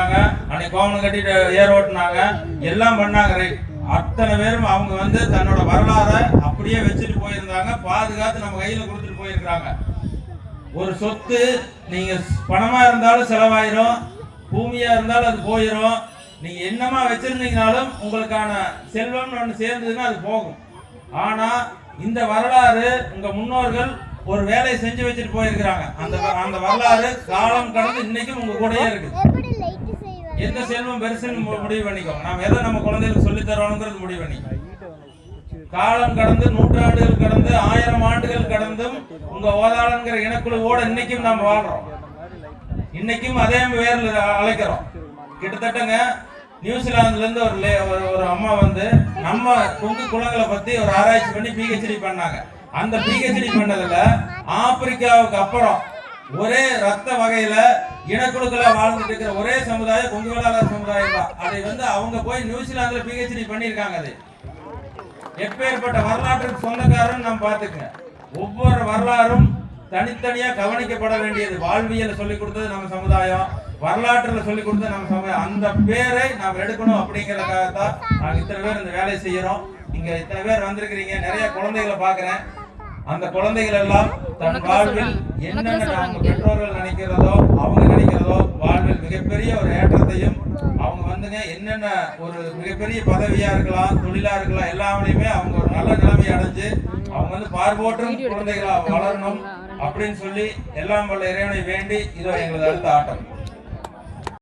அன்னைக்கு கோவனம் கட்டிட்டு ஏர் ஓட்டினாங்க. எல்லாம் பண்ணாங்க ரைட் அத்தனை பேரும் அவங்க வந்து தன்னோட வரலாறை அப்படியே வச்சுட்டு போயிருந்தாங்க. பாதுகாத்து நம்ம கையில கொடுத்துட்டு போயிருக்கிறாங்க. ஒரு சொத்து நீங்க பணமா இருந்தாலும் செலவாயிரும். பூமியா இருந்தாலும் அது போயிடும் நீங்க என்னமா வச்சிருந்தீங்கனாலும் உங்களுக்கான செல்வம்னு ஒன்று சேர்ந்ததுன்னா அது போகும். ஆனா இந்த வரலாறு உங்க முன்னோர்கள் ஒரு வேலையை செஞ்சு வச்சுட்டு போயிருக்கிறாங்க. அந்த அந்த வரலாறு காலம் கடந்து இன்னைக்கும் உங்க கூடயே இருக்குது எந்த செல்வம் பெருசுன்னு முடிவு பண்ணிக்கோங்க நாம் எதை நம்ம குழந்தைகளுக்கு சொல்லி தரோங்கிறது முடிவு பண்ணிக்கோ. காலம் கடந்து நூற்றாண்டுகள் கடந்து ஆயிரம் ஆண்டுகள் கடந்தும் உங்க ஓதாளங்கிற இனக்குழுவோட இன்னைக்கும் நாம் வாழ்றோம். இன்னைக்கும் அதே வேர்ல அழைக்கிறோம். கிட்டத்தட்டங்க நியூசிலாந்துல இருந்து ஒரு லே- ஒரு- ஒரு அம்மா வந்து நம்ம கொங்கு குளங்களை பத்தி ஒரு ஆராய்ச்சி பண்ணி பிஹெச்டி பண்ணாங்க. அந்த பிஹெச்டி பண்ணதுல ஆப்பிரிக்காவுக்கு அப்புறம் ஒரே ரத்த வகையில இனக்குழுக்கள வாழ்ந்துட்டு இருக்கிற ஒரே சமுதாயம் கொங்கு வேளாளர் சமுதாயம் தான். அதை வந்து அவங்க போய் நியூசிலாந்துல பிஹெச்டி பண்ணியிருக்காங்க அது. எப்பேற்பட்ட வரலாற்றுக்கு சொந்தக்காரன் நாம் பார்த்துக்கங்க ஒவ்வொரு வரலாறும் தனித்தனியா கவனிக்கப்பட வேண்டியது. வாழ்வியல சொல்லி கொடுத்தது நம்ம சமுதாயம். வரலாற்றுல சொல்லி கொடுத்தது நம்ம சமுதாயம். அந்த பேரை நாம் எடுக்கணும் அப்படிங்கறதுக்காக தான் நாங்க இத்தனை பேர் இந்த வேலையை செய்யறோம். இங்க இத்தனை பேர் வந்திருக்கிறீங்க. நிறைய குழந்தைகளை பாக்குறேன் அந்த குழந்தைகள் எல்லாம் தன் வாழ்வில் என்னென்ன அவங்க பெற்றோர்கள் நினைக்கிறதோ அவங்க நினைக்கிறதோ வாழ்வில் மிகப்பெரிய ஒரு ஏற்றத்தையும் அவங்க வந்துங்க என்னென்ன ஒரு மிகப்பெரிய பதவியா இருக்கலாம் தொழிலா இருக்கலாம் எல்லாமே அவங்க ஒரு நல்ல நிலைமை அடைஞ்சு அவங்க வந்து பார்வோற்றும் குழந்தைகளா வளரணும். அப்படின்னு சொல்லி எல்லாம் வல்ல இறைவனை வேண்டி இதோ எங்களது அடுத்த ஆட்டம்.